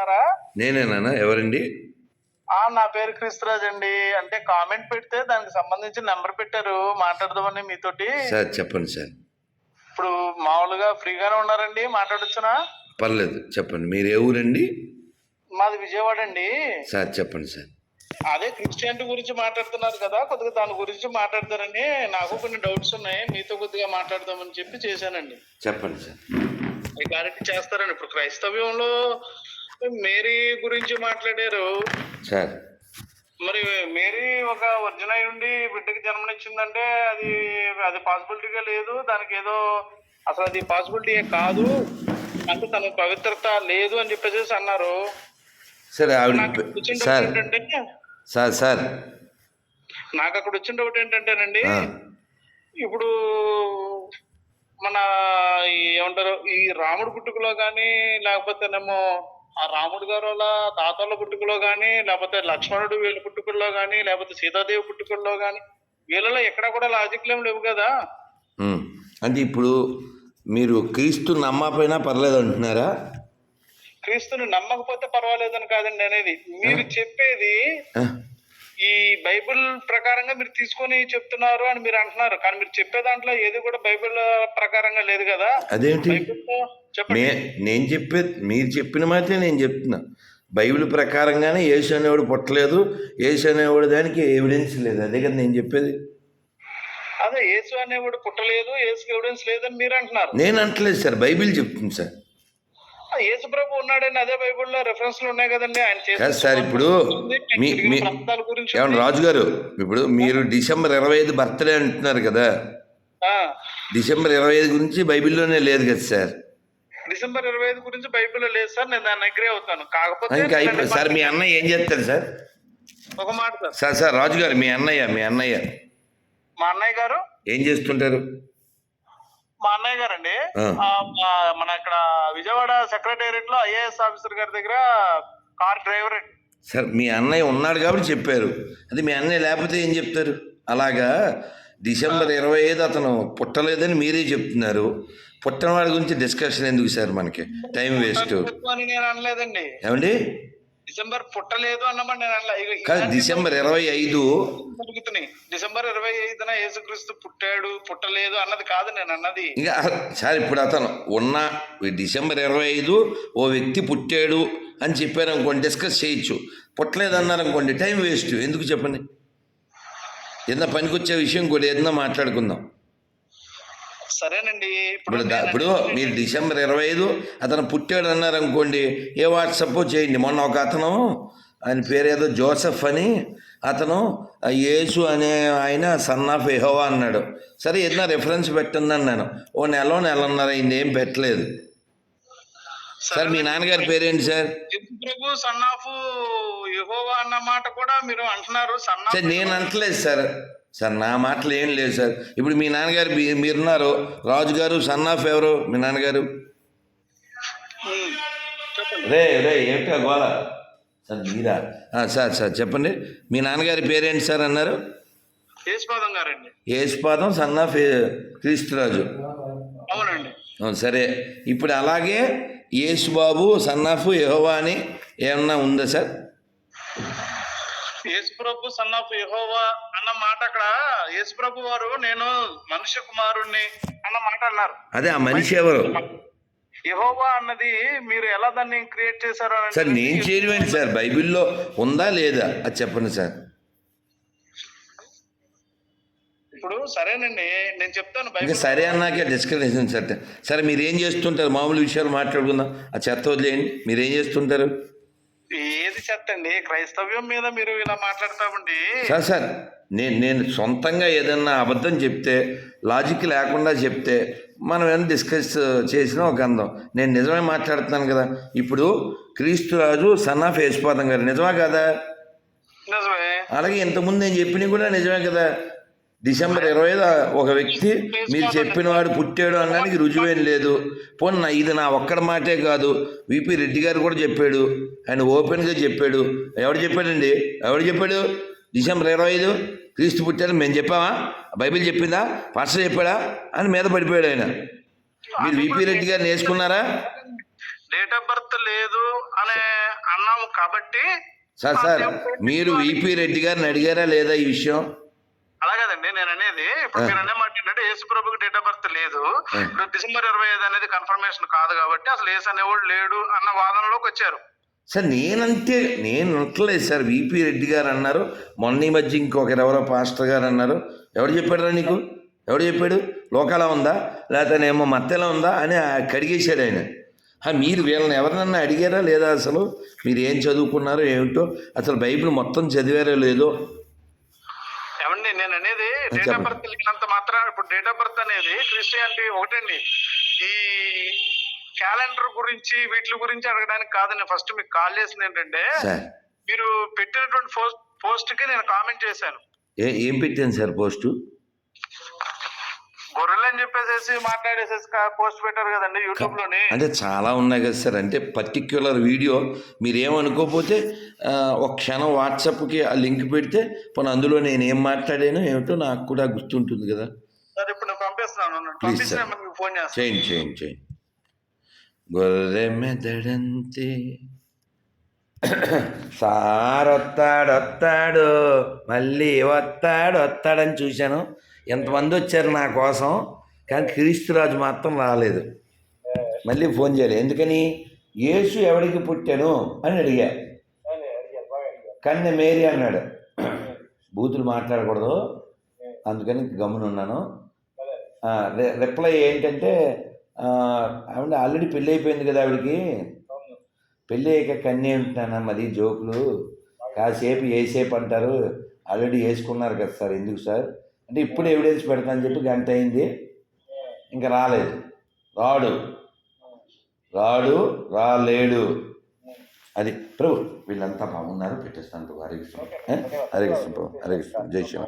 నేనేనా ఎవరండి? నా పేరు క్రిస్తురాజ్ అండి. అంటే కామెంట్ పెడితే దానికి సంబంధించి నెంబర్ పెట్టారు. మాట్లాడదామని మీతోటి. సార్ చెప్పండి సార్. ఇప్పుడు మామూలుగా ఫ్రీగానే ఉన్నారండి. మాట్లాడొచ్చునా? పర్లేదు చెప్పండి. మీరు ఏ ఊరండి? మాది విజయవాడ అండి. సార్ చెప్పండి సార్. అదే క్రిస్టియానిటీ గురించి మాట్లాడుతున్నారు కదా కొద్దిగా దాని గురించి మాట్లాడతారని నాకు కొన్ని డౌట్స్ ఉన్నాయి. మీతో కొద్దిగా మాట్లాడదామని చెప్పి చేశానండి. చెప్పండి సార్. ఈ క్లారిటీ చేస్తారండి ఇప్పుడు క్రైస్తవ్యంలో మేరీ గురించి మాట్లాడారు. సార్. మరి మేరీ ఒక వర్జన అయి ఉండి బిడ్డకి జన్మనిచ్చిందంటే అది అది పాసిబిలిటీగా లేదు. దానికి ఏదో అసలు అది పాసిబిలిటీ కాదు. అంటే తన పవిత్రత లేదు అని చెప్పేసి అన్నారు. సార్ ఆవిడ సార్. Sir sir. నాకు అక్కడ వచ్చిన డౌట్ ఏంటంటేనండి ఇప్పుడు మన ఈ ఏమంటారు ఈ రాముడు పుట్టుకలో కానీ లేకపోతేనేమో ఆ రాముడు గారు వాళ్ళ తాతల పుట్టుకలో కానీ లేకపోతే లక్ష్మణుడు వీళ్ళ పుట్టుకల్లో కానీ లేకపోతే సీతాదేవి పుట్టుకల్లో కానీ వీళ్ళలో ఎక్కడ కూడా లాజిక్ లేవు లేవు కదా. అంటే ఇప్పుడు మీరు క్రీస్తు నమ్మపోయినా పర్లేదు అంటున్నారా? క్రీస్తుని నమ్మకపోతే పర్వాలేదని కాదండి అనేది మీరు చెప్పేది ఈ బైబిల్ ప్రకారంగా మీరు తీసుకొని చెప్తున్నారు అని మీరు అంటున్నారు. కానీ మీరు చెప్పే దాంట్లో ఏది కూడా బైబిల్ ప్రకారంగా లేదు కదా. అదేంటి? నేను చెప్పే మీరు చెప్పిన మాటే నేను చెప్తున్నా. బైబిల్ ప్రకారంగానే యేసు అనేవాడు పుట్టలేదు. యేసు అనేవాడు దానికి ఎవిడెన్స్ లేదు. అదే కదా నేను చెప్పేది. అదే యేసు అనేవాడు పుట్టలేదు. యేసుకి ఎవిడెన్స్ లేదని మీరు అంటున్నారు. నేను అంటలేదు సార్. బైబిల్ చెప్తుంది సార్. ఆ యేసు ప్రభు ఉన్నాడని అదే బైబిల్లో రెఫరెన్స్లు ఉన్నాయి కదండి. ఆయన సార్ ఇప్పుడు మీ మీ ఏమన్నా. రాజు గారు ఇప్పుడు మీరు డిసెంబర్ ఇరవై ఐదు బర్త్డే అంటున్నారు కదా. డిసెంబర్ ఇరవై ఐదు గురించి బైబిల్లోనే లేదు కదా సార్. డిసెంబర్ ఇరవై ఐదు గురించి బైబిల్లో లేదు సార్ నేను దాన్ని అగ్రి అవుతాను. కాకపోతే ఇంకా అయిపోయి సార్ మీ అన్నయ్య ఏం చేస్తారు సార్? ఒక మాట సార్. సార్ సార్ రాజు గారు మీ అన్నయ్య మీ అన్నయ్య. మా అన్నయ్య గారు? ఏం చేస్తుంటారు? మా అన్నయ్య గారండి. మన ఇక్కడ విజయవాడ సెక్రటేరియట్లో ఐఏఎస్ ఆఫీసర్ గారి దగ్గర కార్ డ్రైవర్. అండి సార్ మీ అన్నయ్య ఉన్నాడు కాబట్టి చెప్పారు. అది మీ అన్నయ్య లేకపోతే ఏం చెప్తారు? అలాగా డిసెంబర్ ఇరవై ఐదు అతను పుట్టలేదని మీరే చెప్తున్నారు. పుట్టిన వాడి గురించి డిస్కషన్ ఎందుకు సార్ మనకి? Time waste. నేను అనలేదండి. ఏమండి? డిసెంబర్ పుట్టలేదు అన్నమాట నేను ఇలాంటి డిసెంబర్ ఇరవై ఐదు. జరుగుతున్నాయి. డిసెంబర్ ఇరవై ఐదున యేసుక్రీస్తు పుట్టాడు పుట్టలేదు అన్నది కాదు నేను అన్నది. ఇంకా సార్ ఇప్పుడు అతను ఉన్న డిసెంబర్ ఇరవై ఐదు ఓ వ్యక్తి పుట్టాడు అని చెప్పారు అనుకోండి డిస్కస్ చేయొచ్చు. పుట్టలేదు అన్నారు అనుకోండి టైం వేస్ట్. ఎందుకు చెప్పండి? ఏదైనా పనికొచ్చే విషయం కూడా ఏదైనా మాట్లాడుకుందాం. సరేనండి ఇప్పుడు నేను ఇప్పుడు మీరు డిసెంబర్ ఇరవై ఐదు అతను పుట్టాడు అన్నారు అనుకోండి ఏ వాట్సప్ చేయండి. మొన్న ఒక అతను ఆయన పేరు ఏదో జోసెఫ్ అని అతను యేసు అనే ఆయన సన్ ఆఫ్ ఎహోవా అన్నాడు. సరే ఏదైనా రెఫరెన్స్ పెట్టండి అన్నాను ఓ నెల నెలన్నర అయింది ఏం పెట్టలేదు. సార్ మీ నాన్నగారి పేరేంటి సార్? ప్రభు సన్ ఆఫ్ యెహోవా అన్న మాట కూడా మీరు అంటున్నారు. సన్ నేను అంటలేదు సార్. సార్ నా మాటలు ఏం లేదు సార్. ఇప్పుడు మీ నాన్నగారు మీ- మీరున్నారు. రాజు గారు సన్ ఆఫ్ ఎవరు? మీ నాన్నగారు. రే రే ఏమిటా గోళ సార్ మీరా? సార్ సార్ చెప్పండి. మీ నాన్నగారి పేరేంటి సార్ అన్నారు? యేసుపాదం గారండి. Esupadam son of Kreesturaju. అవునండి. అవును, సరే. ఇప్పుడు అలాగే యేసుబాబు సన్ ఆఫ్ యెహోవా అని ఏమన్నా ఉందా sir? Yesu Prabhu son of యెహోవా అన్న మాట అక్కడ. యేసు ప్రభు వారు నేను మనుష్య కుమారుణ్ణి అన్న మాట అన్నారు. అదే ఆ మనిషి ఎవరు? యెహోవా అన్నది మీరు ఎలా దాన్ని క్రియేట్ చేశారు సార్ నేను చేయడమేంటి సార్. బైబిల్లో ఉందా లేదా? అది చెప్పండి సార్. ఇప్పుడు సరేనండి నేను చెప్తాను ఇంకా సరే అన్నాకే డిస్కషన్ సార్. సరే మీరు ఏం చేస్తుంటారు? మామూలు విషయాలు మాట్లాడుకుందాం. ఆ చెత్త వదిలేయండి. మీరు ఏం చేస్తుంటారు? ఏది చెత్తండి క్రైస్తవ్యం మీద మీరు ఇలా మాట్లాడతామండి. సార్ సార్ నేను నేను సొంతంగా ఏదన్నా అబద్ధం చెప్తే లాజిక్ లేకుండా చెప్తే మనం ఏమైనా డిస్కస్ చేసినా ఒక అందం. నేను నిజమే మాట్లాడుతున్నాను కదా. ఇప్పుడు క్రీస్తురాజు సన్ ఆఫ్ యేసుపాదం గారు నిజమా కదా? నిజమే. అలాగే ఇంతకుముందు నేను చెప్పినవి కూడా నిజమే కదా. డిసెంబర్ ఇరవై ఐదు ఒక వ్యక్తి మీరు చెప్పిన వాడు పుట్టాడు అనడానికి రుజువేం లేదు. పోనీ ఇది నా ఒక్కడి మాటే కాదు. విపి రెడ్డి గారు కూడా చెప్పాడు. ఆయన ఓపెన్గా చెప్పాడు. ఎవడు చెప్పాడండి? ఎవడు చెప్పాడు? డిసెంబర్ ఇరవై ఐదు క్రీస్తు పుట్టాడు. మేము చెప్పామా? బైబిల్ చెప్పిందా? పాస్టర్ చెప్పాడా? అని మీద పడిపోయాడు ఆయన. మీరు విపి రెడ్డి గారిని వేసుకున్నారా? డేట్ ఆఫ్ బర్త్ లేదు అనే అన్నాము కాబట్టి సార్ సార్ మీరు విపి రెడ్డి గారిని అడిగారా లేదా ఈ విషయం? అలాగేదండి నేను అనేది ఇప్పుడు మీరు అనే మాట ఏంటంటే యేసు ప్రభుకి డేట్ ఆఫ్ బర్త్ లేదు. ఇప్పుడు డిసెంబర్ ఇరవై ఐదు అనేది కన్ఫర్మేషన్ కాదు కాబట్టి అసలు యేసు అనేవాడు లేడు అన్న వాదనలోకి వచ్చారు. సార్ నేనంతే నేను ఉంటలేదు సార్ విపి రెడ్డి గారు అన్నారు మొన్న ఈ మధ్య ఇంకొకరు ఎవరో పాస్టర్ గారు అన్నారు ఎవడు చెప్పాడురా నీకు? ఎవడు చెప్పాడు? లోకాలా ఉందా? లేకపోతే ఏమో మత్తెలా ఉందా? అని కడిగేశాడు ఆయన. మీరు వీళ్ళని ఎవరినన్నా అడిగారా లేదా అసలు? మీరు ఏం చదువుకున్నారో ఏమిటో? అసలు బైబిల్ మొత్తం చదివారో లేదో? ఏమండి నేను అనేది డేట్ చెప్పండి. ఆఫ్ బర్త్ తెలియనంత మాత్రం ఇప్పుడు డేట్ ఆఫ్ బర్త్ అనేది క్రిస్టియానిటీ ఒకటండి. ఈ క్యాలెండర్ గురించి వీటి గురించి అడగడానికి కాదు నేను ఫస్ట్ మీకు కాల్ చేసింది ఏంటంటే మీరు పెట్టినటువంటి పోస్ట్ పోస్ట్కి నేను కామెంట్ చేశాను. ఏ ఏం పెట్టాను సార్ పోస్టు గొర్రెలు అని చెప్పేసి మాట్లాడేసేసి పోస్ట్ పెట్టారు కదండి యూట్యూబ్లోని అంటే చాలా ఉన్నాయి కదా సార్. అంటే పర్టిక్యులర్ వీడియో మీరు ఏమనుకోకపోతే ఆ, ఒక క్షణం వాట్సాప్కి ఆ లింక్ పెడితే పోనీ అందులో నేను ఏం మాట్లాడానో ఏమిటో నాకు కూడా గుర్తుంటుంది కదా. సరే ఇప్పుడు నేను పంపిస్తున్నాను. మీకు ఫోన్ చేస్తాను. చేయండి చేయండి చేయండి. గొర్రె మెదడంతే. సార్ వస్తాడు వస్తాడు మళ్ళీ వస్తాడు వస్తాడని చూశాను. ఎంతమంది వచ్చారు నా కోసం? కానీ క్రీస్తురాజు మాత్రం రాలేదు. మళ్ళీ ఫోన్ చేయాలి. ఎందుకని? యేసు ఎవడికి పుట్టాను అని అడిగా. కన్నె మేరీ అన్నాడు. బూతులు మాట్లాడకూడదు. అందుకని గమ్మునున్నాను రిప్లై ఏంటంటే ఆవిడ ఆల్రెడీ పెళ్ళి అయిపోయింది కదా ఆవిడకి. పెళ్ళి అయ్యాక కన్య ఉంటున్నాను మరి? జోకులు. కాసేపు ఏసేపు అంటారు. ఆల్రెడీ వేసుకున్నారు కదా సార్. ఎందుకు సార్? అంటే ఇప్పుడు ఎవిడెన్స్ పెడతానని చెప్పి గంట అయింది. ఇంకా రాలేదు. రాడు. రాడు రాలేడు. అది ప్రభు వీళ్ళంతా బాగున్నారు. పెట్టేస్తాను ప్రభు. హరే కృష్ణ? హరే కృష్ణ ప్రభు. హరే కృష్ణ. జై శివ